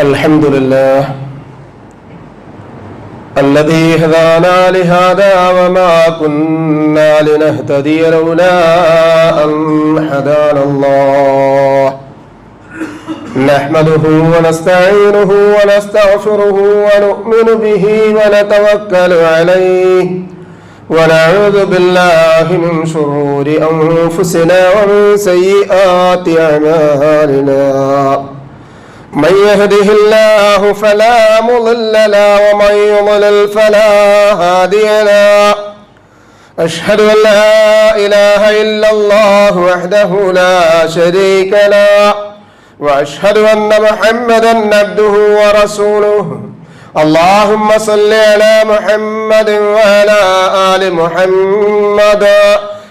الحمد لله الذي هدانا لهذا وما كنا لنهتدي لولا أن هدانا الله. نحمده ونستعينه ونستغفره ونؤمن به ونتوكل عليه. ونعوذ بالله من شرور أنفسنا ومن سيئات أعمالنا. من يهده الله فلا مضل له ومن يضلل فلا هادي له. أشهد أن لا إله إلا الله وحده لا شريك له. وأشهد أن محمدا عبده ورسوله. اللهم صل على محمد وعلى آل محمد.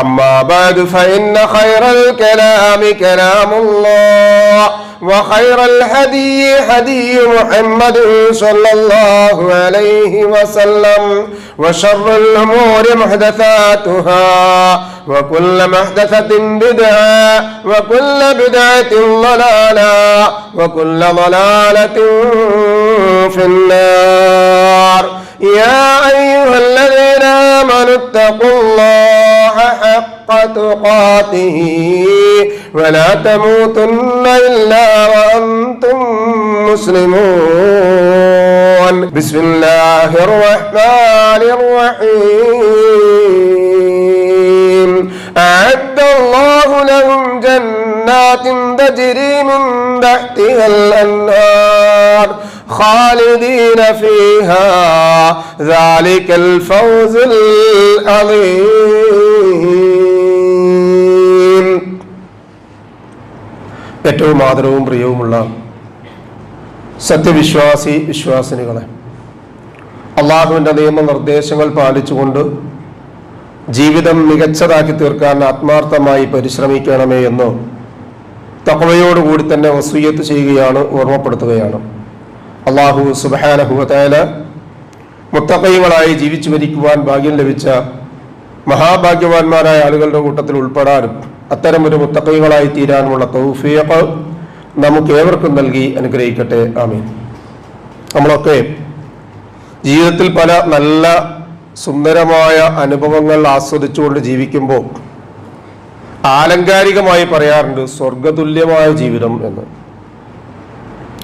أما بعد فإن خير الكلام كلام الله وخير الهدي هدي محمد صلى الله عليه وسلم وشر الأمور محدثاتها وكل محدثة بدعة وكل بدعة ضلالة وكل ضلالة في النار. يا أيها الذين آمنوا اتقوا الله حق تقاته. ولا تموتن إلا وأنتم مسلمون. بسم الله الرحمن الرحيم. أعد الله لهم جنات تجري من تحتها الأنهار. خالدين فيها ذلك الفوز العظيم ഏറ്റവും ആദരവും പ്രിയവുമുള്ള സത്യവിശ്വാസി വിശ്വാസിനികളെ അള്ളാഹുവിൻ്റെ നിയമനിർദ്ദേശങ്ങൾ പാലിച്ചുകൊണ്ട് ജീവിതം മികച്ചതാക്കി തീർക്കാൻ ആത്മാർത്ഥമായി പരിശ്രമിക്കണമേ എന്ന് തക്കവയോടുകൂടി തന്നെ വസൂയത്ത് ചെയ്യുകയാണ് ഓർമ്മപ്പെടുത്തുകയാണ് അള്ളാഹു സുബാനഹുവല മുത്തക്കൈകളായി ജീവിച്ചു മരിക്കുവാൻ ഭാഗ്യം ലഭിച്ച മഹാഭാഗ്യവാന്മാരായ ആളുകളുടെ കൂട്ടത്തിൽ ഉൾപ്പെടാനും അത്തരമൊരു മുത്തക്കൈകളായി തീരാനുമുള്ള തൗഫിയപ്പ് നമുക്ക് ഏവർക്കും നൽകി അനുഗ്രഹിക്കട്ടെ. ആമീൻ. നമ്മളൊക്കെ ജീവിതത്തിൽ പല നല്ല സുന്ദരമായ അനുഭവങ്ങൾ ആസ്വദിച്ചുകൊണ്ട് ജീവിക്കുമ്പോൾ ആലങ്കാരികമായി പറയാറുണ്ട് സ്വർഗതുല്യമായ ജീവിതം എന്ന്.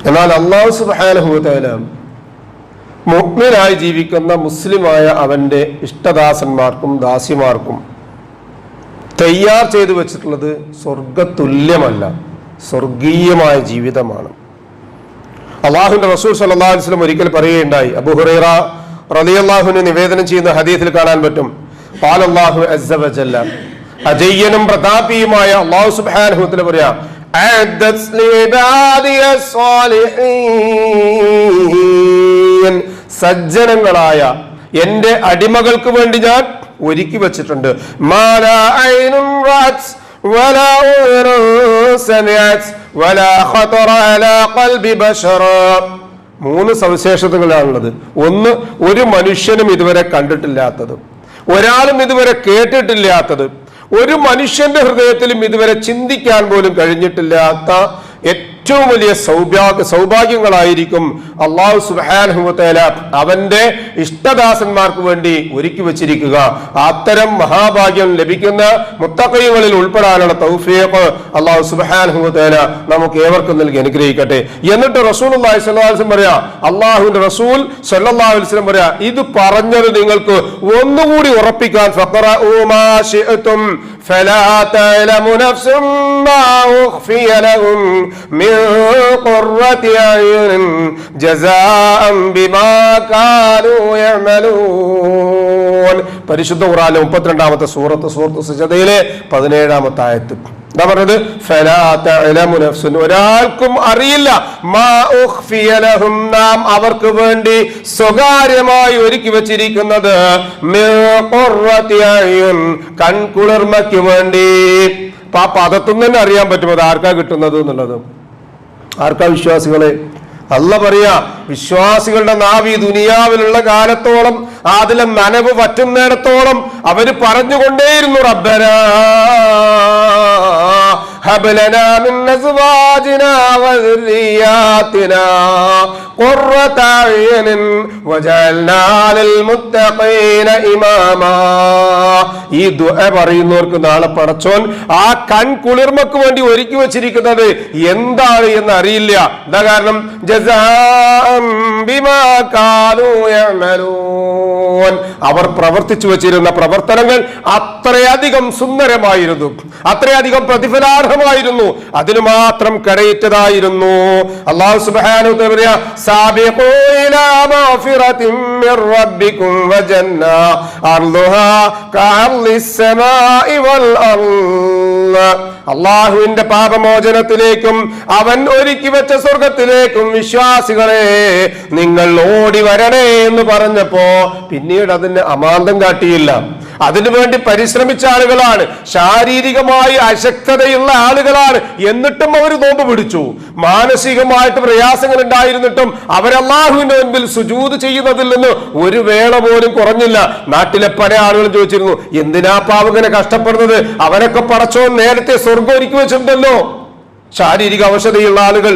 എന്നാൽ അള്ളാഹു സുബാനഹുല മുഗ്മിനായി ജീവിക്കുന്ന മുസ്ലിമായ അവന്റെ ഇഷ്ടദാസന്മാർക്കും ദാസിമാർക്കും തയ്യാർ ചെയ്തു വെച്ചിട്ടുള്ളത് സ്വർഗതുല്യമല്ല സ്വർഗീയമായ ജീവിതമാണ്. അള്ളാഹുന്റെ റസൂൽ സല്ലാ വസ്ലം ഒരിക്കൽ പറയുകയുണ്ടായി അബു ഹുറൈറ റലിയല്ലാഹുവിന് നിവേദനം ചെയ്യുന്ന ഹദീസിൽ കാണാൻ പറ്റും പാലല്ലാഹു അജയ്യനും പ്രതാപിയുമായ അള്ളാഹു സുബാനുഹത്തിൽ പറയാം أعدت لعبادي الصالحين സജ്ജനങ്ങളായ എന്റെ അടിമകൾക്ക് വേണ്ടി ഞാൻ ഒരുക്കി വെച്ചിട്ടുണ്ട് മാലാ ഐനും റാത്ത് ولا أذن سمعت ولا خطر على قلب بشر മൂന്ന് സവിശേഷതകളാണുള്ളത് ഒന്ന് ഒരു മനുഷ്യനും ഇതുവരെ കണ്ടിട്ടില്ലാത്തത് ഒരാളും ഇതുവരെ കേട്ടിട്ടില്ലാത്തത് ഒരു മനുഷ്യന്റെ ഹൃദയത്തിലും ഇതുവരെ ചിന്തിക്കാൻ പോലും കഴിഞ്ഞിട്ടില്ലാത്ത ഏറ്റവും വലിയ സൗഭാഗ്യ സൗഭാഗ്യങ്ങളായിരിക്കും അള്ളാഹു സുബാനുഹുത്തേല അവന്റെ ഇഷ്ടദാസന്മാർക്ക് വേണ്ടി ഒരുക്കി വച്ചിരിക്കുക. അത്തരം മഹാഭാഗ്യം ലഭിക്കുന്ന മുത്തക്കൈകളിൽ ഉൾപ്പെടാനുള്ള തൗഫീഖ് അള്ളാഹു സുബാനുഹുത്തേല നമുക്ക് ഏവർക്കും നൽകി അനുഗ്രഹിക്കട്ടെ. എന്നിട്ട് റസൂൽ അള്ളാഹി സ്വല്ലാസ്ലം പറയാ അള്ളാഹുവിന്റെ റസൂൽ സല്ലാ വസ്ലം പറയാ ഇത് പറഞ്ഞത് നിങ്ങൾക്ക് ഒന്നുകൂടി ഉറപ്പിക്കാൻ فلا تعلم نفس ما أخفي لهم من قرة أعين جزاء بما كانوا يعملون പരിശുദ്ധ ഖുറാനിലെ മുപ്പത്തിരണ്ടാമത്തെ സൂറത്ത് സൂറത്ത് സജതയിലെ പതിനേഴാമത്തെ ആയത്ത് എന്താ പറഞ്ഞത്? ഫലാ. ഒരാൾക്കും അറിയില്ല. നാം അവർക്ക് വേണ്ടി സ്വകാര്യമായി ഒരുക്കി വെച്ചിരിക്കുന്നത്. കൺകുളിർമയ്ക്ക് വേണ്ടി. അപ്പൊ ആ പദത്തുനിന്ന് തന്നെ അറിയാൻ പറ്റും അത് ആർക്കാ കിട്ടുന്നത് എന്നുള്ളത്? ആർക്കാ വിശ്വാസികളെ? അല്ല പറയാ വിശ്വാസികളുടെ നാവി ദുനിയാവിലുള്ള കാലത്തോളം അതിലെ നനവ് പറ്റുന്നിടത്തോളം അവർ പറഞ്ഞുകൊണ്ടേയിരുന്നു റബ്ബന هب لنا من أزواجنا وذرياتنا قرة أعين ഈ പറയുന്നവർക്ക് നാളെ പടച്ചോൻ ആ കൺ കുളിർമക്ക് വേണ്ടി ഒരുക്കി വെച്ചിരിക്കുന്നത് എന്താണ് എന്ന് അറിയില്ല. എന്താ കാരണം? അവർ പ്രവർത്തിച്ചു വെച്ചിരുന്ന പ്രവർത്തനങ്ങൾ അത്രയധികം സുന്ദരമായിരുന്നു. അത്രയധികം പ്രതിഫലാർഹം പ്രതിഫലാർഹമായിരുന്നു അതിന് മാത്രം കരയിറ്റതായിരുന്നു. അള്ളാഹു അള്ളാഹുവിന്റെ പാപമോചനത്തിലേക്കും അവൻ ഒരുക്കി വെച്ച സ്വർഗത്തിലേക്കും വിശ്വാസികളെ നിങ്ങൾ ഓടി വരണേ എന്ന് പറഞ്ഞപ്പോ പിന്നീട് അതിന് അമാന്തം കാട്ടിയില്ല. അതിനു വേണ്ടി പരിശ്രമിച്ച ആളുകളാണ്. ശാരീരികമായി അശക്തതയുള്ള ആളുകളാണ്. എന്നിട്ടും അവർ നോമ്പ് പിടിച്ചു. മാനസികമായിട്ട് പ്രയാസങ്ങൾ ഉണ്ടായിരുന്നിട്ടും അവരല്ലാഹുവിന്റെ മുൻപിൽ സുജൂത് ചെയ്യുന്നതിൽ നിന്ന് ഒരു വേള പോലും കുറഞ്ഞില്ല. നാട്ടിലെ പല ആളുകളും ചോദിച്ചിരുന്നു എന്തിനാ പാവങ്ങനെ കഷ്ടപ്പെടുന്നത്? അവരൊക്കെ പടച്ചോ നേരത്തെ സ്വർഗം ഒരുക്കി വെച്ചിട്ടുണ്ടല്ലോ. ശാരീരിക അവശതയുള്ള ആളുകൾ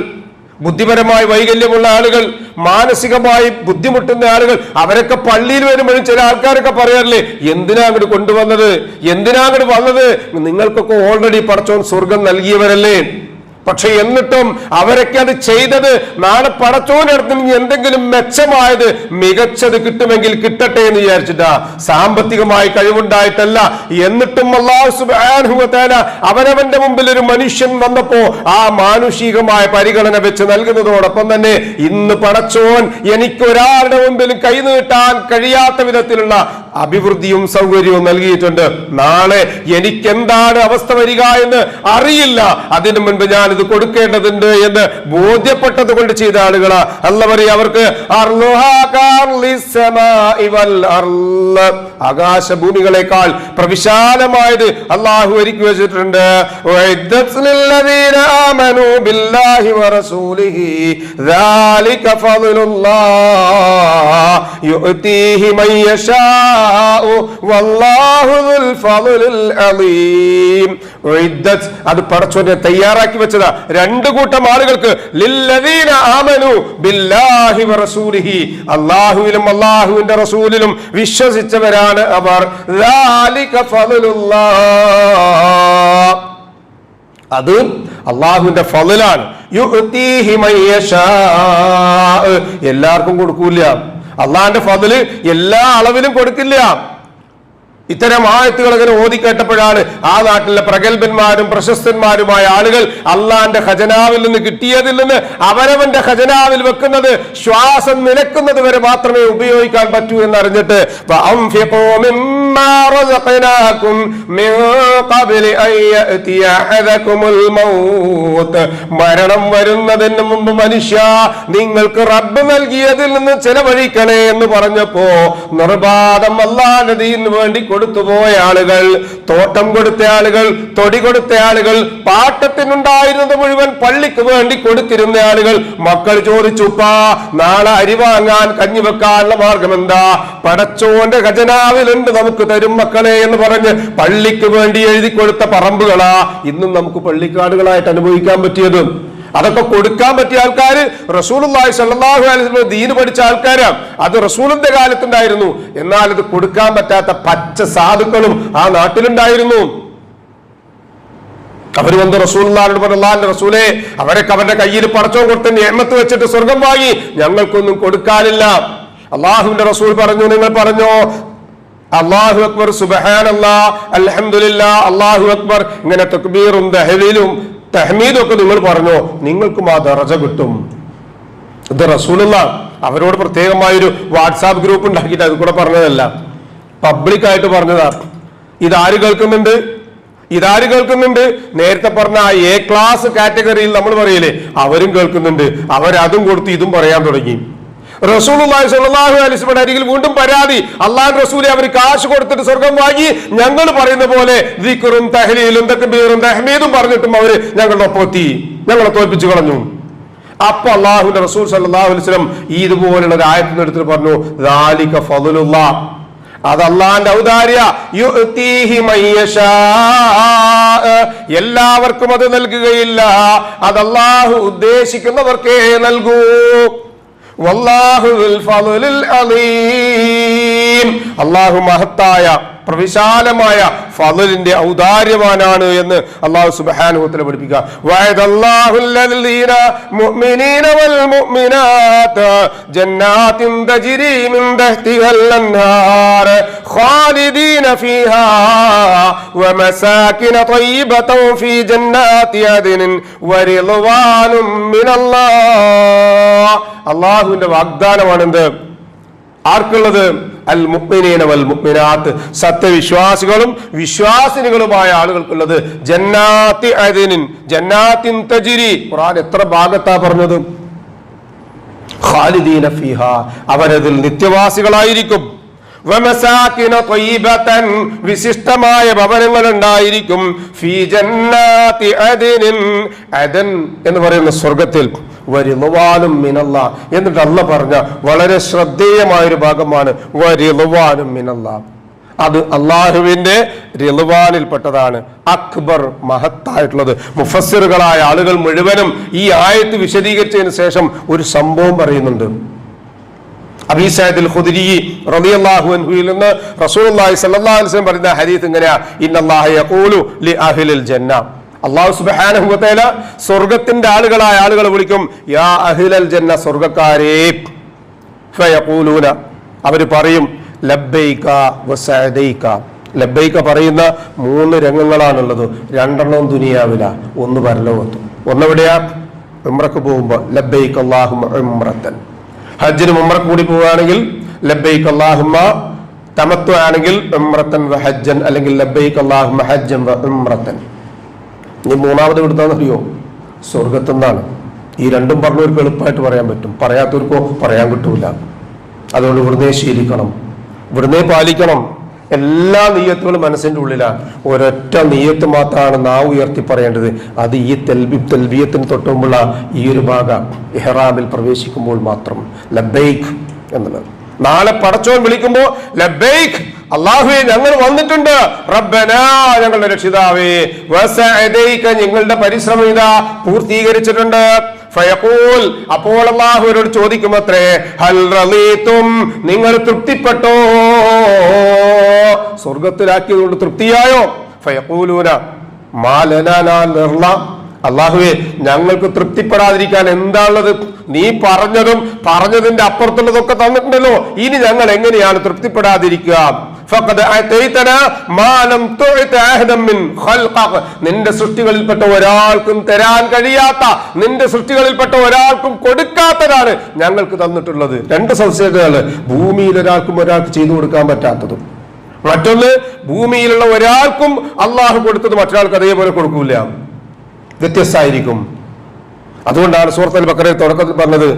ബുദ്ധിപരമായി വൈകല്യമുള്ള ആളുകൾ മാനസികമായി ബുദ്ധിമുട്ടുന്ന ആളുകൾ അവരൊക്കെ പള്ളിയിൽ വരുമ്പോഴും ചില ആൾക്കാരൊക്കെ പറയാറില്ലേ എന്തിനാ അങ്ങോട്ട് കൊണ്ടുവന്നത്? എന്തിനാ അങ്ങോട്ട് വന്നത്? നിങ്ങൾക്കൊക്കെ ഓൾറെഡി പടച്ചോൻ സ്വർഗം നൽകിയവരല്ലേ? പക്ഷെ എന്നിട്ടും അവരൊക്കെ അത് ചെയ്തത് നാളെ പടച്ചോനടുത്ത് എന്തെങ്കിലും മെച്ചമായത് മികച്ചത് കിട്ടുമെങ്കിൽ കിട്ടട്ടെ എന്ന് വിചാരിച്ചിട്ടാ. സാമ്പത്തികമായി കഴിവുണ്ടായിട്ടല്ല. എന്നിട്ടും അള്ളാഹു സുബ്ഹാനഹു വ തആല അവനവന്റെ മുമ്പിൽ ഒരു മനുഷ്യൻ വന്നപ്പോ ആ മാനുഷികമായ പരിഗണന വെച്ച് നൽകുന്നതോടൊപ്പം തന്നെ ഇന്ന് പടച്ചോൻ എനിക്ക് ഒരാളുടെ മുമ്പിലും കൈനീട്ടാൻ കഴിയാത്ത വിധത്തിലുള്ള അഭിവൃദ്ധിയും സൗകര്യവും നൽകിയിട്ടുണ്ട്. നാളെ എനിക്ക് എന്താണ് അവസ്ഥ വരിക എന്ന് അറിയില്ല. അതിനു മുൻപ് ഞാൻ ഇത് കൊടുക്കേണ്ടതുണ്ട് എന്ന് ബോധ്യപ്പെട്ടത് കൊണ്ട് ചെയ്ത ആളുകളാ. അല്ല പറയും അവർക്ക്. ആകാശഭൂമികളെക്കാൾ പ്രവിശാലമായത് അള്ളാഹു ഒരുക്കി വെച്ചിട്ടുണ്ട്. അത് പടച്ചോനെ തയ്യാറാക്കി വെച്ചതാ. രണ്ടു കൂട്ടം ആളുകൾക്ക് അള്ളാഹുവിലും അള്ളാഹുവിന്റെ റസൂലിലും വിശ്വസിച്ചവരാണ് അവർ. അത് അള്ളാഹുവിന്റെ ഫലിലാണ് എല്ലാവർക്കും കൊടുക്കൂല അള്ളാഹിന്റെ ഫതിൽ എല്ലാ അളവിലും കൊടുക്കില്ല. ഇത്തരം ആയത്തുകൾ അങ്ങനെ ഓതി കേട്ടപ്പോഴാണ് ആ നാട്ടിലെ പ്രഗത്ഭന്മാരും പ്രശസ്തന്മാരുമായ ആളുകൾ അള്ളാന്റെ ഖജനാവിൽ നിന്ന് കിട്ടിയതിൽ നിന്ന് അവരവന്റെ ഖജനാവിൽ വെക്കുന്നത് ശ്വാസം നിലക്കുന്നത് വരെ മാത്രമേ ഉപയോഗിക്കാൻ പറ്റൂ എന്നറിഞ്ഞിട്ട് مما رزقناكم من قبل أن يأتي أحدكم الموت. മരണം വരുന്നതിന് മുമ്പ് മനുഷ്യ നിങ്ങൾക്ക് റബ്ബ് നൽകിയതിൽ നിന്ന് ചെലവഴിക്കണേ എന്ന് പറഞ്ഞപ്പോ നിർബാധം അല്ലാതെ ദീനു വേണ്ടി കൊടുത്തുപോയ ആളുകൾ തോട്ടം കൊടുത്ത ആളുകൾ തൊടി കൊടുത്ത ആളുകൾ പാട്ടത്തിനുണ്ടായിരുന്നത് മുഴുവൻ പള്ളിക്ക് വേണ്ടി കൊടുത്തിരുന്ന ആളുകൾ മക്കൾ ചോദിച്ചുപ്പാ നാളെ അരി വാങ്ങാൻ കഞ്ഞി വെക്കാനുള്ള മാർഗം എന്താ പടച്ചോന്റെ ഖജനാവിലുണ്ട് നമുക്ക് തരും മക്കളെ എന്ന് പറഞ്ഞ് പള്ളിക്ക് വേണ്ടി എഴുതി കൊടുത്ത പറമ്പുകളാ ഇന്നും നമുക്ക് പള്ളിക്കാടുകളായിട്ട് അനുഭവിക്കാൻ പറ്റിയത്. അതൊക്കെ കൊടുക്കാൻ പറ്റിയ ആൾക്കാർ റസൂലുള്ളാഹി സല്ലല്ലാഹു അലൈഹി വസല്ലം ദീന് പഠിച്ച ആൾക്കാരാണ് അത് റസൂലിന്റെ കാലത്തുണ്ടായിരുന്നു. എന്നാൽ അത് കൊടുക്കാൻ പറ്റാത്ത പച്ച സാധുക്കളും ആ നാട്ടിലുണ്ടായിരുന്നു. അവർ വന്ന് റസൂലിനോട് പറഞ്ഞു റസൂലെ അവരൊക്കെ അവരുടെ കയ്യിൽ പടച്ചോ കൊടുത്ത് നിയമത്ത് വെച്ചിട്ട് സ്വർഗം വാങ്ങി. ഞങ്ങൾക്കൊന്നും കൊടുക്കാനില്ല. അള്ളാഹുവിന്റെ റസൂൽ പറഞ്ഞു നിങ്ങൾ പറഞ്ഞോ അള്ളാഹു അക്ബർ സുബഹാനല്ലാ അൽഹംദുലില്ലാ അള്ളാഹു അക്ബർ. ഇങ്ങനെ തക്ബീറും ദഹലിലും തഹ്മീദും ഒക്കെ നിങ്ങൾ പറഞ്ഞു നിങ്ങൾക്കും ആ ദറജ കിട്ടും. ഇത് റസൂലുള്ള അവരോട് പ്രത്യേകമായൊരു വാട്സാപ്പ് ഗ്രൂപ്പ് ഉണ്ടാക്കിയിട്ട് അത് കൂടെ പറഞ്ഞതല്ല. പബ്ലിക് ആയിട്ട് പറഞ്ഞതാ. ഇതാര് കേൾക്കുന്നുണ്ട്? ഇതാര് കേൾക്കുന്നുണ്ട്? നേരത്തെ പറഞ്ഞ ആ എ ക്ലാസ് കാറ്റഗറിയിൽ നമ്മൾ പറയില്ലേ അവരും കേൾക്കുന്നുണ്ട്. അവരതും കൊടുത്ത് ഇതും പറയാൻ തുടങ്ങി. റസൂലുള്ളാഹി സ്വല്ലല്ലാഹു അലൈഹി വസല്ലം അരികിൽ വീണ്ടും പരാതി. അള്ളാഹു റസൂലെ അവർ കാശ് കൊടുത്തിട്ട് സ്വർഗം വാങ്ങി. ഞങ്ങൾ പറയുന്ന പോലെ ദിക്റും തഹ്ലീലും തക്ബീറും തഹ്മീദും പറഞ്ഞിട്ടും അവർ ഞങ്ങളുടെ ഒപ്പം എത്തി. ഞങ്ങളെ തോൽപ്പിച്ചു കളഞ്ഞു. അപ്പൊ അള്ളാഹുന്റെ റസൂൽ സല്ലല്ലാഹു അലൈഹി വസല്ലം ഇതുപോലുള്ള ഒരു ആയത്തിന് എടുത്തിട്ട് പറഞ്ഞു ദാലിക ഫതുലുള്ള അത് അള്ളാന്റെ ഔദാര്യ. എല്ലാവർക്കും അത് നൽകുകയില്ല. അത് അള്ളാഹു ഉദ്ദേശിക്കുന്നവർക്കേ നൽകൂ. അള്ളാഹു മഹത്തായ പ്രവിശാലമായ ഫضലിന്റെ ഔദാര്യവാനാണ് എന്ന് അള്ളാഹു സുബ്ഹാനഹു വതആല പഠിപ്പിക്കുക. അള്ളാഹുവിന്റെ വാഗ്ദാനമാണ് എന്ത് ആർക്കുള്ളത്? അൽ മുക്മിനീനവൽ മുക്മിനാത്ത് സത്യവിശ്വാസികളും വിശ്വാസിനികളുമായ ആളുകൾക്കുള്ളത്. ജന്നാത്തി അദിനിൻ ജന്നാത്തിൻ തജിരി. ഖുർആൻ എത്ര ഭാഗത്താ പറഞ്ഞത്? ഖാലിദീന ഫീഹ. അവരതിൽ നിത്യവാസികളായിരിക്കും. വിശിഷ്ടമായ ഭവനങ്ങൾ ഉണ്ടായിരിക്കും അദൻ എന്ന് പറയുന്ന സ്വർഗത്തിൽ വരിളുവാനും മിനല്ല. എന്നിട്ട് അല്ല പറഞ്ഞ വളരെ ശ്രദ്ധേയമായ ഒരു ഭാഗമാണ് വരിളുവാനും മിനല്ല. അത് അള്ളാഹുവിന്റെ റിലുവാനിൽപ്പെട്ടതാണ് അക്ബർ മഹത്തായിട്ടുള്ളത്. മുഫസ്സിറുകളായ ആളുകൾ മുഴുവനും ഈ ആയത്ത് വിശദീകരിച്ചതിന് ശേഷം ഒരു സംഭവം പറയുന്നുണ്ട്. ഖുദരി റളിയല്ലാഹു നിന്ന് റസൂലുള്ളാഹി സ്വല്ലല്ലാഹു അലൈഹി വസല്ലം പറയുന്ന ഹദീസ് എങ്ങനെയാ ഇന്നല്ലാഹ യഖൂലു ലി അഹ്ലിൽ ജന്ന. സ്വർഗത്തിന്റെ ആളുകളായ ആളുകളെ വിളിക്കും യാ അഹ്ലൽ ജന്ന സ്വർഗക്കാരേ. ഫയഖൂലൂന അവർ പറയും ലബ്ബൈക വസഅദൈക ലബ്ബൈക പറയുന്ന മൂന്ന് രംഗങ്ങളാണുള്ളത്. രണ്ടെണ്ണം ദുനിയാവില ഒന്ന് പരലോകത്തും. ഒന്നെവിടെയാ? ഉംറക്ക് പോകുമ്പോൾ ലബൈക്ക് അള്ളാഹു ഉംറത്തൻ. ഹജ്ജിന് ഉംറക്ക് കൂടി പോവുകയാണെങ്കിൽ ലബൈക്ക് അല്ലാഹുമ്മ തമത്തു ആണെങ്കിൽ വ ഹജ്ജൻ അല്ലെങ്കിൽ ലബൈക്ക് അല്ലാഹുമ്മ ഹജ്ജൻ വ ഇനി മൂന്നാമത് ഇവിടുത്താന്ന് അറിയോ? സ്വർഗത്തുനിന്നാണ്. ഈ രണ്ടും പറഞ്ഞവർക്ക് എളുപ്പമായിട്ട് പറയാൻ പറ്റും. പറയാത്തവർക്കോ പറയാൻ കിട്ടൂല. അതുകൊണ്ട് ഇവിടുന്നേ ശീലിക്കണം. ഇവിടുന്നേ പാലിക്കണം. എല്ലാ നീയത്തുകളും മനസ്സിന്റെ ഉള്ളിലാണ് ഒരൊറ്റ നീയത്ത് മാത്രമാണ് നാവ് ഉയർത്തി പറയേണ്ടത്. അത് ഈ തെൽബി തെൽബിയത്തിന് തൊട്ടുമുള്ള ഈ ഒരു ഭാഗം ഇഹ്റാമിൽ പ്രവേശിക്കുമ്പോൾ മാത്രം. ലബൈഖ് എന്നുള്ളത്. നാളെ പടച്ചോൻ വിളിക്കുമ്പോൾ ലബൈഖ് അള്ളാഹുവെ ഞങ്ങൾ വന്നിട്ടുണ്ട്. റബ്ബനാ ഞങ്ങളുടെ രക്ഷിതാവേ ഞങ്ങളുടെ പരിശ്രമം ഇതാ പൂർത്തീകരിച്ചിട്ടുണ്ട്. ഫയഖൂൽ. അപ്പോൾ അള്ളാഹുവിനോട് ചോദിക്കുമത്രേ ഹൽ റളീതും നിങ്ങൾ തൃപ്തിപ്പെട്ടോ? സ്വർഗത്തിലാക്കിയതുകൊണ്ട് തൃപ്തിയായോ? ഫയഖൂലൂന മാലനാ നിർള അള്ളാഹുവെ ഞങ്ങൾക്ക് തൃപ്തിപ്പെടാതിരിക്കാൻ എന്താണുള്ളത്? നീ പറഞ്ഞതും പറഞ്ഞതിന്റെ അപ്പുറത്തുള്ളതൊക്കെ തന്നിട്ടുണ്ടല്ലോ. ഇനി ഞങ്ങൾ എങ്ങനെയാണ് തൃപ്തിപ്പെടാതിരിക്കുക? നിന്റെ സൃഷ്ടികളിൽപ്പെട്ട ഒരാൾക്കും തരാൻ കഴിയാത്ത നിന്റെ സൃഷ്ടികളിൽപ്പെട്ട ഒരാൾക്കും കൊടുക്കാത്തതാണ് ഞങ്ങൾക്ക് തന്നിട്ടുള്ളത്. രണ്ട് സവിശേഷതകൾ ഭൂമിയിൽ ഒരാൾക്കും ഒരാൾക്ക് ചെയ്തു കൊടുക്കാൻ പറ്റാത്തതും. മറ്റൊന്ന് ഭൂമിയിലുള്ള ഒരാൾക്കും അള്ളാഹു കൊടുത്തത് മറ്റൊരാൾക്ക് അതേപോലെ കൊടുക്കൂല. വ്യത്യസ്തമായിരിക്കും. അതുകൊണ്ടാണ് സൂറത്തൽ ബക്കറെ തുടക്കത്തിൽ പറഞ്ഞത്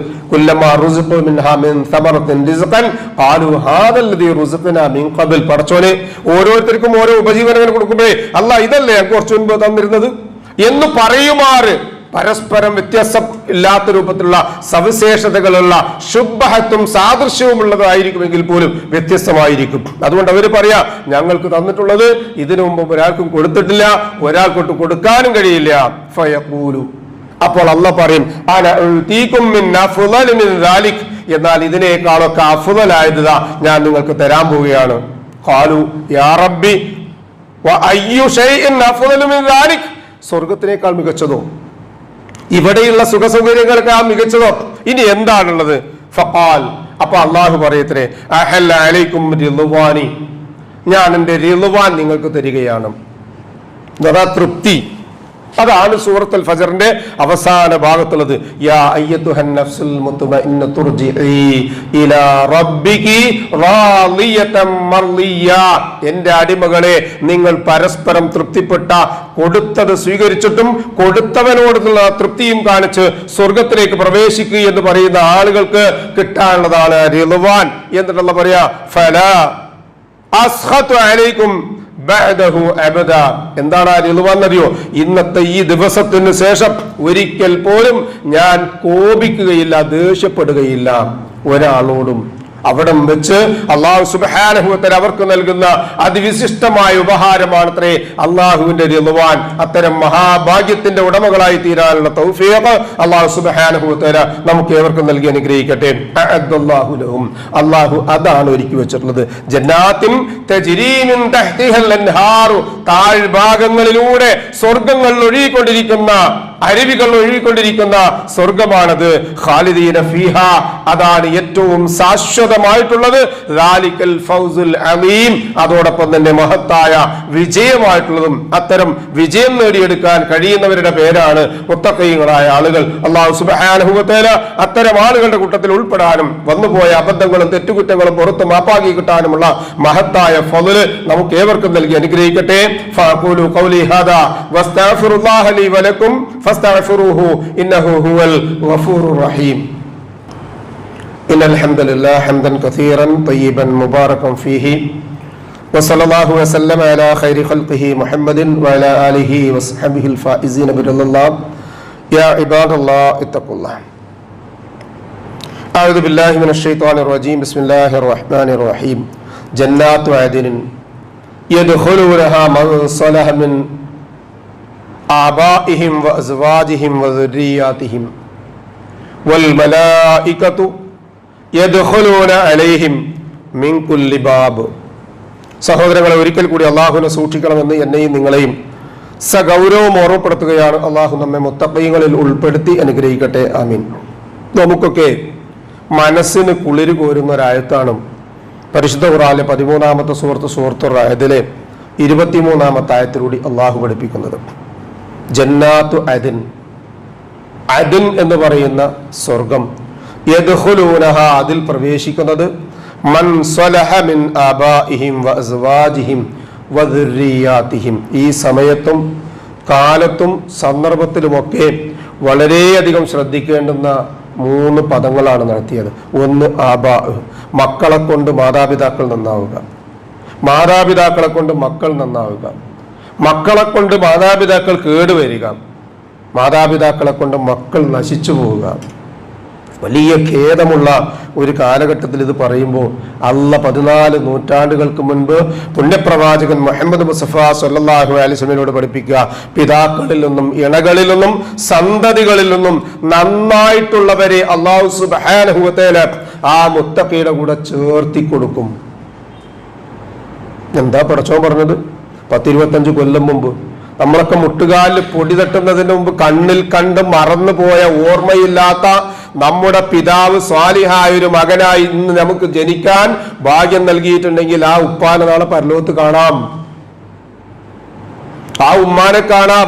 പടച്ചോനെ ഓരോരുത്തർക്കും ഓരോ ഉപജീവനങ്ങൾ കൊടുക്കുമ്പോഴേ അല്ല ഇതല്ലേ കുറച്ചു മുൻപ് തന്നിരുന്നത്? എന്ന് പറയുമാറ്. പരസ്പരം വ്യത്യാസം ഇല്ലാത്ത രൂപത്തിലുള്ള സവിശേഷതകളുള്ള ശുഭഹത്വം സാദൃശ്യവും ഉള്ളതായിരിക്കുമെങ്കിൽ പോലും വ്യത്യസ്തമായിരിക്കും. അതുകൊണ്ട് അവർ പറയാ ഞങ്ങൾക്ക് തന്നിട്ടുള്ളത് ഇതിനു മുമ്പ് ഒരാൾക്കും കൊടുത്തിട്ടില്ല ഒരാൾക്കൊട്ട് കൊടുക്കാനും കഴിയില്ല. അപ്പോൾ അല്ല പറയും. എന്നാൽ ഇതിനേക്കാളൊക്കെ അഫുതലായതാ ഞാൻ നിങ്ങൾക്ക് തരാൻ പോവുകയാണ്. യാ റബ്ബി സ്വർഗത്തിനേക്കാൾ മികച്ചതോ? ഇവിടെയുള്ള സുഖസൗകര്യങ്ങൾക്ക് ആ മികച്ചതോ? ഇനി എന്താണുള്ളത്? ഫഖാൽ അപ്പൊ അള്ളാഹു പറയത്രേ ഞാൻ എന്റെ റിലുവാൻ നിങ്ങൾക്ക് തരികയാണ്. തൃപ്തി. അതാണ് സൂറത്തുൽ ഫജറിന്റെ അവസാന ഭാഗത്തുള്ളത്. യാ തുർജിഇ ഇലാ എന്റെ അടിമകളെ നിങ്ങൾ പരസ്പരം തൃപ്തിപ്പെട്ട കൊടുത്തത് സ്വീകരിച്ചിട്ടും കൊടുത്തവനോടുള്ള തൃപ്തിയും കാണിച്ച് സ്വർഗത്തിലേക്ക് പ്രവേശിക്കുക എന്ന് പറയുന്ന ആളുകൾക്ക് കിട്ടാനുള്ളതാണ് എന്നിട്ടുള്ള പറയാ ഫല അസ്ഹത്തു അലൈക്കും അബദ. എന്താണ് ആ റിളുവാന്നറിയോ ഇന്നത്തെ ഈ ദിവസത്തിന് ശേഷം ഒരിക്കൽ പോലും ഞാൻ കോപിക്കുകയില്ല ദേഷ്യപ്പെടുകയില്ല. ഒരാളോടും അവിടെ വെച്ച് അള്ളാഹു സുബാനഹുത്തർ അവർക്ക് നൽകുന്ന അതിവിശിഷ്ടമായ ഉപഹാരമാണത്രേ അള്ളാഹുവിന്റെ റിലുവാൻ അത്തരം മഹാഭാഗ്യത്തിന്റെ ഉടമകളായി തീരാനുള്ള തൗഫീഖ് അള്ളാഹു സുബാനഹുത്തര നമുക്ക് ഏവർക്കും നൽകി അനുഗ്രഹിക്കട്ടെ. അള്ളാഹു അതാണ് ഒരുക്കി വെച്ചിട്ടുള്ളത്. താഴ്ഭാഗങ്ങളിലൂടെ സ്വർഗങ്ങൾ ഒഴുകിക്കൊണ്ടിരിക്കുന്ന അരുവികൾ ഒഴുകിക്കൊണ്ടിരിക്കുന്ന സ്വർഗമാണത് ഖാലിദീന ഫീഹ. അതാണ് ഏറ്റവും ശാശ്വതമായിട്ടുള്ളത് റാലിക്കൽ ഫൗസുൽ അമീം അതോടൊപ്പം തന്നെ മഹത്തായ വിജയമായിട്ടുള്ളതും അത്തരം വിജയം നേടിയെടുക്കാൻ കഴിയുന്നവരുടെ പേരാണ് മുത്തക്കൈകളായ ആളുകൾ. അള്ളാഹു സുബാനുഭവത്തേല അത്തരം ആളുകളുടെ കൂട്ടത്തിൽ ഉൾപ്പെടാനും വന്നുപോയ അബദ്ധങ്ങളും തെറ്റുകുറ്റങ്ങളും പുറത്ത് മാപ്പാക്കി കിട്ടാനുമുള്ള മഹത്തായ ഫതിൽ നമുക്ക് ഏവർക്കും നൽകി അനുഗ്രഹിക്കട്ടെ. ഖൗലി ഹാദാ. വസ്തഗ്ഫിറുല്ലാഹ ലി വലക്കും إن الحمد لله حمدا كثيرا طيبا مباركا فيه وصلى الله وسلم على خير خلقه محمد وعلى آله وصحبه الفائزين برضا الله يا عباد الله اتقوا الله أعوذ بالله من الشيطان الرجيم بسم الله الرحمن الرحيم جنات عدن يدخلونها من صلح من آبائهم وأزواجهم وذرياتهم والملائكة യദ്ഹുലൂന അലൈഹിം സഹോദരങ്ങളെ ഒരിക്കൽ കൂടി അള്ളാഹുവിനെ സൂക്ഷിക്കണമെന്ന് എന്നെയും നിങ്ങളെയും സഗൗരവം ഓർമ്മപ്പെടുത്തുകയാണ് അള്ളാഹു നമ്മെ മുത്തപ്പയ്യങ്ങളിൽ ഉൾപ്പെടുത്തി അനുഗ്രഹിക്കട്ടെ. ആമീൻ. നമുക്കൊക്കെ മനസ്സിന് കുളിരു കോരുന്ന ഒരായത്താണ് പരിശുദ്ധ ഖുറാലെ പതിമൂന്നാമത്തെ സുഹൃത്ത് സുഹൃത്തുറായതിലെ ഇരുപത്തിമൂന്നാമത്തെ ആയത്തിലൂടെ അള്ളാഹു പഠിപ്പിക്കുന്നത്. ജന്നാത്തു അതിൻ അതിൻ എന്ന് പറയുന്ന സ്വർഗം അതിൽ പ്രവേശിക്കുന്നത് മൻ മിൻ ഈ സമയത്തും കാലത്തും സന്ദർഭത്തിലുമൊക്കെ വളരെയധികം ശ്രദ്ധിക്കേണ്ടുന്ന മൂന്ന് പദങ്ങളാണ് നടത്തിയത്. ഒന്ന് ആബാ മക്കളെ കൊണ്ട് മാതാപിതാക്കൾ നന്നാവുക. മാതാപിതാക്കളെ കൊണ്ട് മക്കൾ നന്നാവുക. മക്കളെ കൊണ്ട് മാതാപിതാക്കൾ കേടുവരിക. മാതാപിതാക്കളെ കൊണ്ട് മക്കൾ നശിച്ചു പോവുക. വലിയ ഖേദമുള്ള ഒരു കാലഘട്ടത്തിൽ ഇത് പറയുമ്പോൾ അല്ല പതിനാല് നൂറ്റാണ്ടുകൾക്ക് മുൻപ് പുണ്യപ്രവാചകൻ മുഹമ്മദ് മുസഫ സല്ലാഹു അലിസ്മിനോട് പഠിപ്പിക്കുക. പിതാക്കളിൽ നിന്നും ഇണകളിൽ നിന്നും സന്തതികളിൽ നിന്നും നന്നായിട്ടുള്ളവരെ അള്ളാഹു സുബാനഹുത്തേല ആ മുത്തക്കയുടെ കൂടെ ചേർത്തി കൊടുക്കും. എന്താ പടച്ചോ പറഞ്ഞത്? പത്തിരുപത്തഞ്ച് കൊല്ലം മുമ്പ് നമ്മളൊക്കെ മുട്ടുകാലിൽ പൊടി തട്ടുന്നതിന് മുമ്പ് കണ്ണിൽ കണ്ട് മറന്നുപോയ ഓർമ്മയില്ലാത്ത നമ്മുടെ പിതാവ് സ്വാലിഹായ ഒരു മകനായി ഇന്ന് നമുക്ക് ജനിക്കാൻ ഭാഗ്യം നൽകിയിട്ടുണ്ടെങ്കിൽ ആ ഉപ്പാനെ നാളെ പരലോകത്ത് കാണാം. ആ ഉമ്മാനെ കാണാം.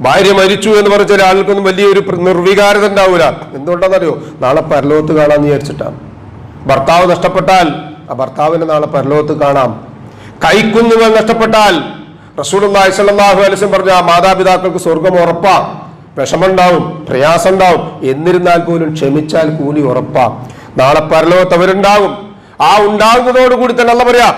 ഭാര്യ മരിച്ചു എന്ന് പറഞ്ഞ ഒരാൾക്കൊന്നും വലിയൊരു നിർവികാരത ഉണ്ടാവൂല. എന്തുകൊണ്ടാണെന്നറിയോ? നാളെ പരലോകത്ത് കാണാൻ വിചാരിച്ചിട്ടാണ് ഭർത്താവ് നഷ്ടപ്പെട്ടാൽ ആ ഭർത്താവിനെ നാളെ പരലോകത്ത് കാണാം. കൈക്കുന്നുകൾ നഷ്ടപ്പെട്ടാൽ റസൂലുള്ളാഹി സ്വല്ലല്ലാഹു അലൈഹി പറഞ്ഞ മാതാപിതാക്കൾക്ക് സ്വർഗം ഉറപ്പാ വിഷമുണ്ടാവും പ്രയാസം ഉണ്ടാവും എന്നിരുന്നാൽ പോലും ക്ഷമിച്ചാൽ കൂലി ഉറപ്പാ. നാളെ പരലോകത്ത് അവരുണ്ടാവും. ആ ഉണ്ടാകുന്നതോടുകൂടി തന്നെ അല്ല പറയാ.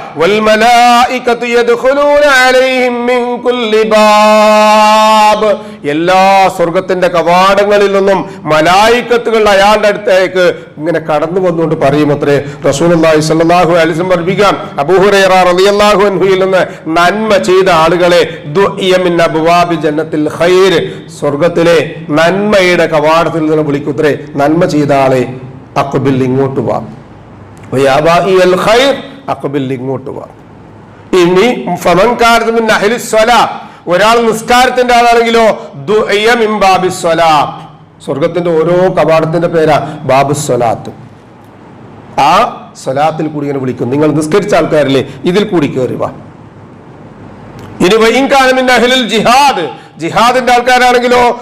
എല്ലാ സ്വർഗത്തിന്റെ കവാടങ്ങളിൽ നിന്നും മലായിക്കത്തുകൾ അയാളുടെ അടുത്തേക്ക് ഇങ്ങനെ കടന്നു വന്നുകൊണ്ട് പറയും അത്രേ. റസൂലുള്ളാഹി സ്വല്ലല്ലാഹു അലൈഹി വസല്ലം പഠിപ്പിക്കാം അബൂഹുറൈറ റളിയല്ലാഹു അൻഹുയിൽ നിന്ന് നന്മ ചെയ്ത ആളുകളെ ജന്നത്തിൽ ഖൈർ സ്വർഗത്തിലെ നന്മയുടെ കവാടത്തിൽ നിന്ന് വിളിക്കുത്രേ നന്മ ചെയ്ത ആളെ അക്ബിൽ ഇങ്ങോട്ട് വാ. ഇങ്ങോട്ട് ഒരാൾ നിസ്കാരത്തിന്റെ ആളാണെങ്കിലോ സ്വർഗത്തിന്റെ ഓരോ കവാടത്തിന്റെ പേരാ ബാബു സ്വലാത്ത്. ആ സ്വലാത്തിൽ കൂടി ഇങ്ങനെ വിളിക്കും. നിങ്ങൾ നിസ്കരിച്ച ആൾക്കാരില്ലേ ഇതിൽ കൂടി കയറി വാ. ഇനി വൈകാലമിൻ അഹ്ലിൽ ജിഹാദ് ജിഹാദിന്റെ ആൾക്കാരാണെങ്കിലോ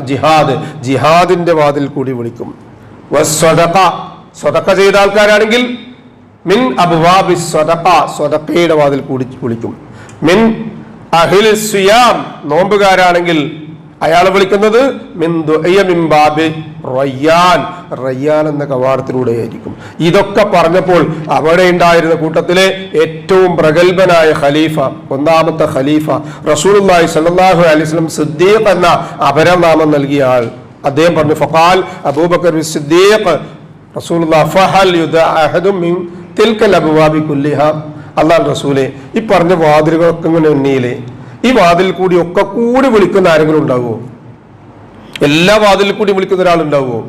ജിഹാദ് ജിഹാദിന്റെ വാതിൽ കൂടി വിളിക്കും. സ്വതക്ക ചെയ്ത ആൾക്കാരാണെങ്കിൽ മിൻ അബ്വാബി സ്വതക്ക സ്വതക്കയുടെ വാതിൽ കൂടി വിളിക്കും. മിൻ അഹിൽ സുയാം നോമ്പുകാരാണെങ്കിൽ അയാൾ വിളിക്കുന്നത് മിൻ മിൻ ബാബി റയ്യാൻ റയ്യാൻ എന്ന കവാടത്തിലൂടെയായിരിക്കും. ഇതൊക്കെ പറഞ്ഞപ്പോൾ അവിടെ ഉണ്ടായിരുന്ന കൂട്ടത്തിലെ ഏറ്റവും പ്രഗത്ഭനായ ഖലീഫ ഒന്നാമത്തെ ഖലീഫ സ്വല്ലല്ലാഹു അലൈഹി വസല്ലം സിദ്ദീഖ് എന്ന അപരനാമം നൽകിയ ആൾ. അദ്ദേഹം പറഞ്ഞു ഫഖാൽ അബൂബക്കർ സിദ്ദീഖ് അള്ളാഹ് റസൂലെ ഈ പറഞ്ഞ വാതിലുകളൊക്കെ ഇങ്ങനെ എണ്ണിയില്ലേ? ഈ വാതിൽ കൂടി ഒക്കെ കൂടി വിളിക്കുന്ന ആരെങ്കിലും ഉണ്ടാവുമോ എല്ലാ വാതിലിൽ കൂടി വിളിക്കുന്ന ഒരാളുണ്ടാവുമോ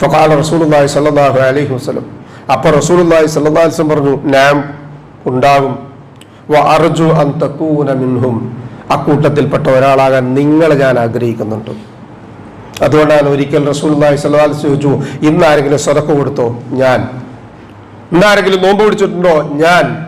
ഫഖാല റസൂലുള്ളാഹി സ്വല്ലല്ലാഹു അലൈഹി വസല്ലം. അപ്പോൾ റസൂലുള്ളാഹി സ്വല്ലല്ലാഹു അലൈഹി വസല്ലം പറഞ്ഞു നാം ഉണ്ടാകും. വ അർജു അൻ തകൂന മിൻഹും. അക്കൂട്ടത്തിൽപ്പെട്ട ഒരാളാകാൻ നിങ്ങളെ ഞാൻ ആഗ്രഹിക്കുന്നുണ്ട്. അതുകൊണ്ടാണ് ഒരിക്കൽ അലൈഹി വസല്ലം ചോദിച്ചു ഇന്ന് ആരെങ്കിലും സ്വതക്ക കൊടുത്തോ? ഞാൻ. ഇന്നാരെങ്കിലും നോമ്പ് പിടിച്ചിട്ടുണ്ടോ? ഞാൻ.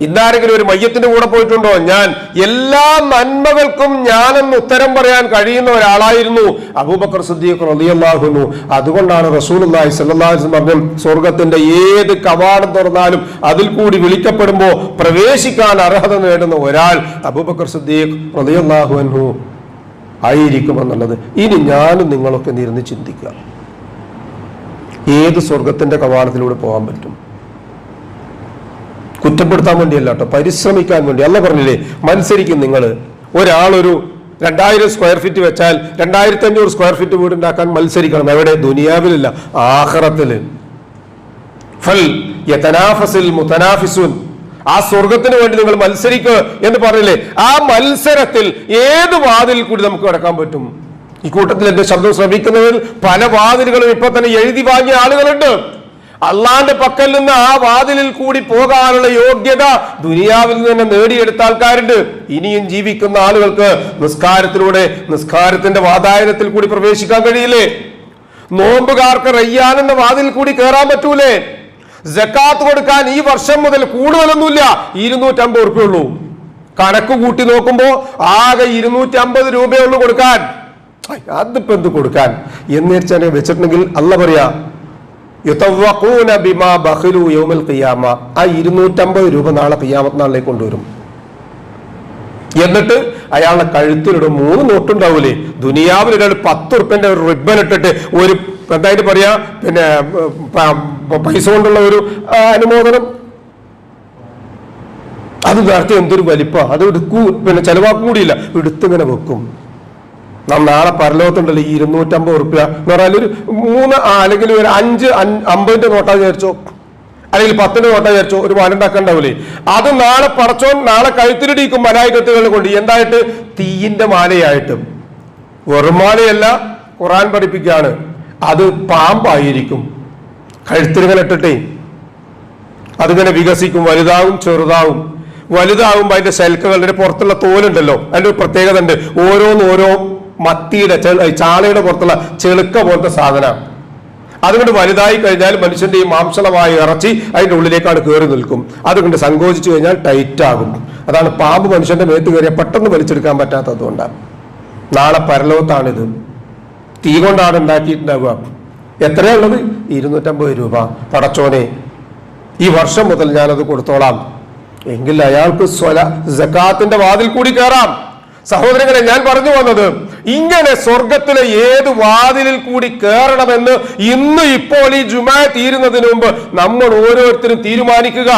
ഇന്നാരെങ്കിലും ഒരു മയ്യത്തിന്റെ കൂടെ പോയിട്ടുണ്ടോ? ഞാൻ. എല്ലാ നന്മകൾക്കും ഞാനെന്ന് ഉത്തരം പറയാൻ കഴിയുന്ന ഒരാളായിരുന്നു അബൂബക്കർ സിദ്ദീഖ് റലിയല്ലാഹുന്നു അതുകൊണ്ടാണ് അലൈഹി വസല്ലം പറഞ്ഞു സ്വർഗത്തിന്റെ ഏത് കവാടം തുറന്നാലും അതിൽ കൂടി വിളിക്കപ്പെടുമ്പോൾ പ്രവേശിക്കാൻ അർഹത നേടുന്ന ഒരാൾ അബൂബക്കർ സിദ്ദീഖ് റളിയല്ലാഹു അൻഹു. ആയിരിക്കുമെന്നുള്ളത്. ഇനി ഞാനും നിങ്ങളൊക്കെ നിരന്ന് ചിന്തിക്കുക. ഏത് സ്വർഗത്തിന്റെ കവാടത്തിലൂടെ പോകാൻ പറ്റും? കുറ്റപ്പെടുത്താൻ വേണ്ടിയല്ല കേട്ടോ പരിശ്രമിക്കാൻ വേണ്ടി. അല്ല പറഞ്ഞില്ലേ മത്സരിക്കും നിങ്ങൾ ഒരാളൊരു രണ്ടായിരം സ്ക്വയർ ഫീറ്റ് വെച്ചാൽ രണ്ടായിരത്തി അഞ്ഞൂറ് സ്ക്വയർ ഫീറ്റ് വീടുണ്ടാക്കാൻ മത്സരിക്കണം. എവിടെ? ദുനിയാവിലല്ല ആഹ്റത്തിൽ ഫൽ മുതനാഫിസുൻ. ആ സ്വർഗത്തിന് വേണ്ടി നിങ്ങൾ മത്സരിക്കുക എന്ന് പറഞ്ഞില്ലേ? ആ മത്സരത്തിൽ ഏത് വാതിൽ കൂടി നമുക്ക് കിടക്കാൻ പറ്റും? ഈ കൂട്ടത്തിൽ എന്റെ ശബ്ദം ശ്രമിക്കുന്നതിൽ പല വാതിലുകളും ഇപ്പൊ തന്നെ എഴുതി വാങ്ങിയ ആളുകളുണ്ട്. അള്ളാന്റെ പക്കൽ നിന്ന് ആ വാതിലിൽ കൂടി പോകാനുള്ള യോഗ്യത ദുനിയാവിൽ നിന്ന് തന്നെ നേടിയെടുത്ത ആൾക്കാരുണ്ട്. ഇനിയും ജീവിക്കുന്ന ആളുകൾക്ക് നിസ്കാരത്തിലൂടെ നിസ്കാരത്തിന്റെ വാതായനത്തിൽ കൂടി പ്രവേശിക്കാൻ കഴിയില്ലേ? നോമ്പുകാർക്ക് റയ്യാൻ എന്ന വാതിൽ കൂടി കയറാൻ പറ്റൂലേ? ജക്കാത്ത് കൊടുക്കാൻ ഈ വർഷം മുതൽ കൂടുതലൊന്നുമില്ല. ഇരുന്നൂറ്റമ്പത് റുപ്യ ഉള്ളൂ. കണക്ക് കൂട്ടി നോക്കുമ്പോ ആകെ ഇരുന്നൂറ്റി അമ്പത് രൂപയുള്ളൂ കൊടുക്കാൻ. ഐ, അതിപ്പോ എന്ത് കൊടുക്കാൻ? എന്ന് വെച്ചാൽ വെച്ചിട്ടുണ്ടെങ്കിൽ അല്ല പറയാ. ബിമാ ഖിയാമ. ആ ഇരുന്നൂറ്റമ്പത് രൂപ നാളെ ഖിയാമത്ത് കൊണ്ടുവരും. എന്നിട്ട് അയാളുടെ കഴുത്തിലൊരു മൂന്ന് നോട്ടുണ്ടാവൂലേ? ദുനിയാവിൽ ഒരാൾ പത്ത് ഉറുപ്പ്യന്റെ ഒരു റിബൻ ഇട്ടിട്ട് ഒരു എന്തായിട്ട് പറയാ പിന്നെ പൈസ കൊണ്ടുള്ള ഒരു അനുമോദനം. അത് നേരത്തെ എന്തൊരു വലിപ്പ. അത് എടുക്കൂ പിന്നെ ചെലവാക്കും കൂടിയില്ല. എടുത്തിങ്ങനെ വെക്കും. നാം നാളെ പരലോകത്തുണ്ടല്ലോ ഈ ഇരുന്നൂറ്റമ്പത് റുപ്യ എന്ന് പറഞ്ഞാൽ ഒരു മൂന്ന് അല്ലെങ്കിൽ ഒരു അഞ്ച് അമ്പതിന്റെ നോട്ടാ വിചാരിച്ചോ. അല്ലെങ്കിൽ പത്തിന്റെ നോട്ടാ വിചാരിച്ചോ. ഒരു മാലുണ്ടാക്കണ്ടാവൂലേ അത് നാളെ പറച്ചോൻ നാളെ കഴുത്തിലിടിക്കും മലായികത്തുകളിൽ കൊണ്ട്. എന്തായിട്ട്? തീയിന്റെ മാലയായിട്ടും. വെറും മാലയല്ല ഖുറാൻ പഠിപ്പിക്കുകയാണ്. അത് പാമ്പായിരിക്കും. കഴുത്തിലിങ്ങനെ ഇട്ടിട്ടേ. അതിങ്ങനെ വികസിക്കും വലുതാവും ചെറുതാവും. വലുതാകുമ്പോൾ അതിന്റെ ശൽക്കകളുടെ പുറത്തുള്ള തോലുണ്ടല്ലോ. അതിന്റെ ഒരു പ്രത്യേകത ഉണ്ട്. ഓരോന്ന് ഓരോ മത്തിയുടെ ചാളയുടെ പുറത്തുള്ള ചെളുക്ക പോലത്തെ സാധനം. അതുകൊണ്ട് വലുതായി കഴിഞ്ഞാൽ മനുഷ്യന്റെ ഈ മാംസളമായ ഇറച്ചി അതിന്റെ ഉള്ളിലേക്കാണ് കയറി നിൽക്കും. അതുകൊണ്ട് സങ്കോചിച്ചു കഴിഞ്ഞാൽ ടൈറ്റ് ആകും. അതാണ് പാമ്പ് മനുഷ്യന്റെ മേത്ത് കയറിയ പെട്ടെന്ന് വലിച്ചെടുക്കാൻ പറ്റാത്തതുകൊണ്ടാണ് നാളെ പരലോകത്താണിത്. തീ കൊണ്ടാണ് ഉണ്ടാക്കിയിട്ടുണ്ടാവുക. എത്രയുള്ളത് ഇരുന്നൂറ്റമ്പത് രൂപ. പടച്ചോനെ ഈ വർഷം മുതൽ ഞാനത് കൊടുത്തോളാം. എങ്കിൽ അയാൾക്ക് സ്വല ജക്കാത്തിന്റെ വാതിൽ കൂടി കയറാം. സഹോദരങ്ങളെ ഞാൻ പറഞ്ഞു വന്നത് ഇങ്ങനെ സ്വർഗത്തിലെ ഏത് വാതിലിൽ കൂടി കയറണമെന്ന് ഇന്ന് ഇപ്പോൾ ഈ ജുമാ തീരുന്നതിന് മുമ്പ് നമ്മൾ ഓരോരുത്തരും തീരുമാനിക്കുക.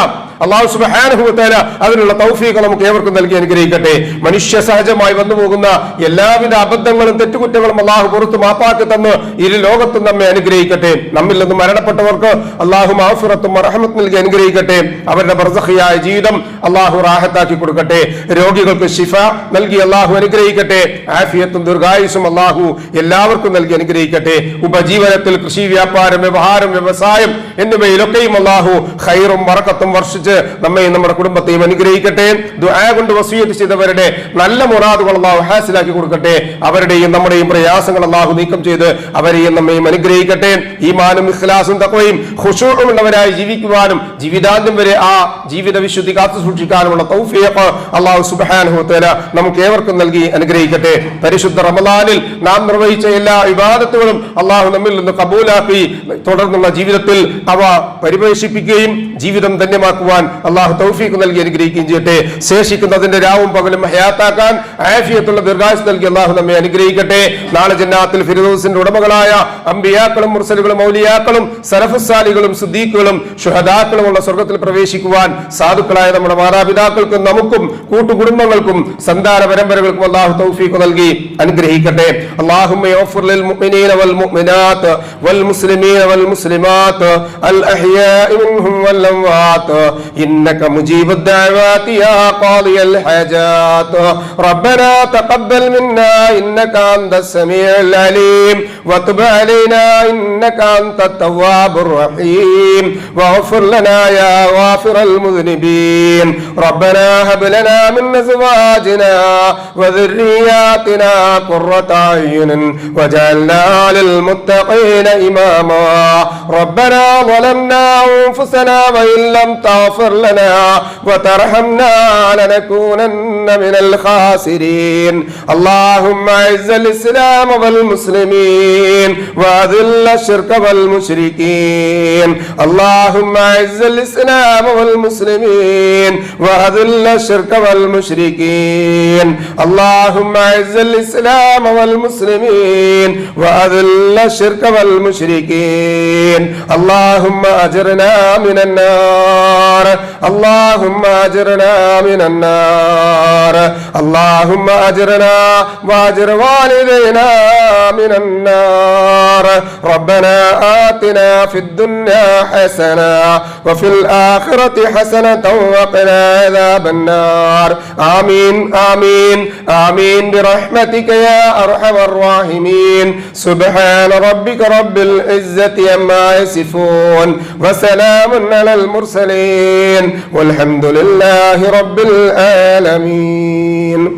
അള്ളാഹു സുബാനുഭവത്തേന അതിനുള്ള തൗഫീഖ് നമുക്ക് ഏവർക്കും നൽകി അനുഗ്രഹിക്കട്ടെ. മനുഷ്യ സഹജമായി വന്നു പോകുന്ന എല്ലാവിധ അബദ്ധങ്ങളും തെറ്റുകുറ്റങ്ങളും അള്ളാഹു പുറത്ത് മാപ്പാക്കി തന്ന് ഇരു ലോകത്തും നമ്മെ അനുഗ്രഹിക്കട്ടെ. നമ്മിൽ നിന്ന് മരണപ്പെട്ടവർക്ക് അള്ളാഹു മാഫുറത്തും റഹമത്ത് നൽകി അനുഗ്രഹിക്കട്ടെ. അവരുടെ ബർസഖിയായ ജീവിതം അള്ളാഹു റാഹത്താക്കി കൊടുക്കട്ടെ. രോഗികൾക്ക് ശിഫ നൽകി അള്ളാഹു അനുഗ്രഹിക്കട്ടെ. ആഫിയത്തും ദീർഘായുസും അള്ളാഹു എല്ലാവർക്കും നൽകി അനുഗ്രഹിക്കട്ടെ. ഉപജീവനത്തിൽ കൃഷി വ്യാപാരം വ്യവഹാരം വ്യവസായം എന്നിവയിലൊക്കെയും അള്ളാഹു ഖൈറും വറക്കത്തും വർഷിച്ച് നമ്മയും നമ്മുടെ കുടുംബത്തെയും അനുഗ്രഹിക്കട്ടെ. ദുആ കൊണ്ട് വസീയത്ത് ചെയ്തവരുടെ നല്ല മുറാദുകൾ അള്ളാഹു ഹാസിലാക്കി കൊടുക്കട്ടെ. അവരുടെയും നമ്മുടെയും പ്രയാസങ്ങൾ അള്ളാഹു നീക്കം ചെയ്ത് അവരെയും നമ്മയും അനുഗ്രഹിക്കട്ടെ. ഈമാനും ഇഖ്ലാസും തക്കവയും ഖുശൂഉം ഉള്ളവരായി ജീവിക്കുവാനും ജീവിതാന്ത്യം വരെ ആ ജീവിത വിശുദ്ധി കാത്തു സൂക്ഷിക്കാനുമുള്ള തൗഫീഖ് അള്ളാഹു സുബ്ഹാനഹു വതആല നമുക്ക് ഏവർക്കും നൽകി അനുഗ്രഹിക്കട്ടെ. പരിശുദ്ധ റമദാനിൽ നാം നിർവഹിച്ച എല്ലാ വിവാദത്തുകളും അള്ളാഹു നമ്മിൽ നിന്ന് കബൂലാക്കി തുടർന്നുള്ള ജീവിതത്തിൽ അവ പരിപേഷിപ്പിക്കുകയും ജീവിതം ധന്യമാക്കുവാൻ അള്ളാഹു തൗഫീഖ് നൽകി അനുഗ്രഹിക്കുകയും ചെയ്യട്ടെ. ശേഷിക്കുന്നതിന്റെ രാവും പകലും ഹയാത്താക്കാൻ ആഫിയത്തുള്ള ദീർഘായുസ് നൽകി അള്ളാഹു നമ്മെ അനുഗ്രഹിക്കട്ടെ. നാളെ ജന്നാത്തിൽ ഫിറദോസിന്റെ ഉടമകളായ അമ്പിയാക്കളും മുർസലുകളും മൗലിയാക്കളും സരഫുസാലികളും സുദ്ദീഖുകളും ഷുഹദാക്കളും ഉള്ള സ്വർഗത്തിൽ പ്രവേശിക്കുവാൻ സാധുക്കളായ നമ്മുടെ മാതാപിതാക്കൾക്കും നമുക്കും കൂട്ടുകുടുംബങ്ങൾക്കും സന്താന പരമ്പരകൾക്കും അള്ളാഹു തൗഫീഖ് നൽകി. അനുഗ്രഹിക്കട്ടെ അള്ളാഹുമ്മ يغفر للمؤمنين والمؤمنات والمسلمين والمسلمات الأحياء منهم والأموات إنك مجيب الدعوات يا قاضي الحاجات ربنا تقبل منا إنك أنت السميع العليم وتب علينا إنك أنت التواب الرحيم واغفر لنا يا غافر المذنبين ربنا هب لنا من أزواجنا وذرياتنا قرة أعين وجعلنا للمتقين إماما. ربنا ظلمنا أنفسنا وإن لم تغفر لنا وترحمنا لنكونن من الخاسرين. اللهم أعز الإسلام والمسلمين وأذل الشرك والمشركين. اللهم أعز الإسلام والمسلمين وأذل الشرك والمشركين. اللهم أعز الإسلام والمسلمين وأذل الشرك والمشركين اللهم أجرنا من النار اللهم أجرنا من النار اللهم أجرنا وأجر والدينا من النار ربنا آتنا في الدنيا حسنة وفي الآخرة حسنة وقنا عذاب النار آمين آمين آمين برحمتك يا أرحم الراحمين. سبحان ربك رب العزة عما يصفون وسلام على المرسلين والحمد لله رب العالمين.